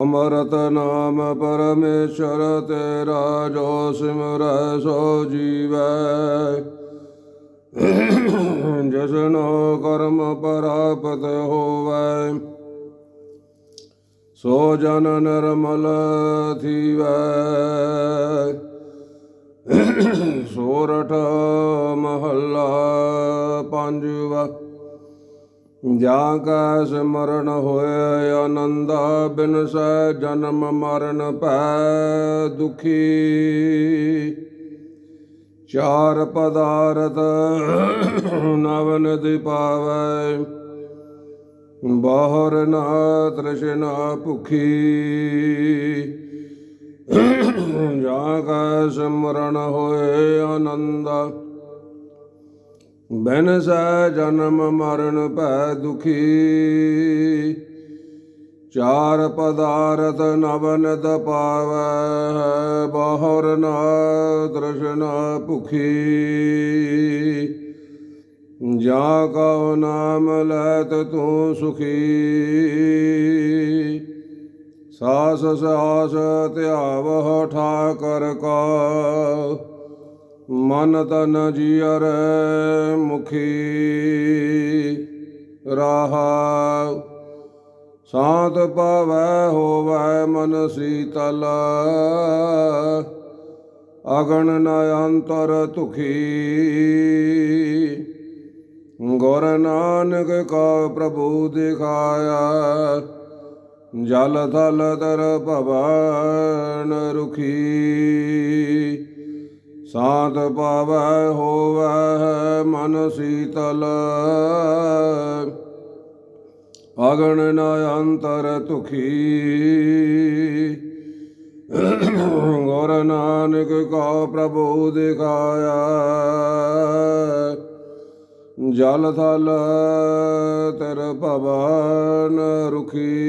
अमरत नाम परमेश्वर तेरा जो सिमर सो जीव। जसनो कर्म परापत होवै। सो जन निर्मल थी सोरठ महल्ला पांजुवा। ਜਾ ਕਾ ਸਿਮਰਨ ਹੋਏ ਆਨੰਦ, ਬਿਨ ਸੈ ਜਨਮ ਮਰਨ ਭੈ ਦੁਖੀ। ਚਾਰ ਪਦਾਰਥ ਨਵਨ ਦੀ ਪਾਵੈ, ਬਾਹਰ ਨਾ ਤ੍ਰਿਸ਼ਨਾ ਭੁਖੀ। ਜਾ ਕਾ ਸਿਮਰਨ ਹੋਏ ਆਨੰਦ ਬਿਨ ਸੈ ਜਨਮ ਮਰਨ ਭੈ ਦੁਖੀ। ਚਾਰ ਪਦਾਰਥ ਨਵਨ ਦਪਾਵੈ ਬਾਹਰ ਨਾ ਤ੍ਰਿਸ਼ਨਾ ਭੁਖੀ। ਜਾ ਕਉ ਨਾਮ ਲੈਤ ਤੂੰ ਸੁਖੀ। ਸਾਸ ਸਾਸ ਧਿਆਵਹ ਠਾਕਰ ਕਾ। ਮਨ ਤਨ ਜੀਅਰ ਮੁਖੀ ਰਾਹਾ। ਸਾਤ ਪਾਵੈ ਹੋਵੈ ਮਨ ਸੀਤਲ। ਅਗਣ ਨ ਅੰਤਰ ਤੁਖੀ ਗੁਰ ਨਾਨਕ ਕਾ ਪ੍ਰਭੂ ਦਿਖਾਇਆ। ਜਲ ਥਲ ਤਰ ਭਵਨ ਰੁਖੀ। ਸਾਤ ਪਾਵੈ ਹੋਵੈ ਮਨ ਸੀਤਲ। ਅਗਣ ਨ ਅੰਤਰ ਤੁਖੀ। ਗੁਰ ਨਾਨਕ ਕਾ ਪ੍ਰਭੂ ਦਿਖਾਇਆ। ਜਲ ਥਲ ਤਰ ਭਵਨ ਰੁਖੀ।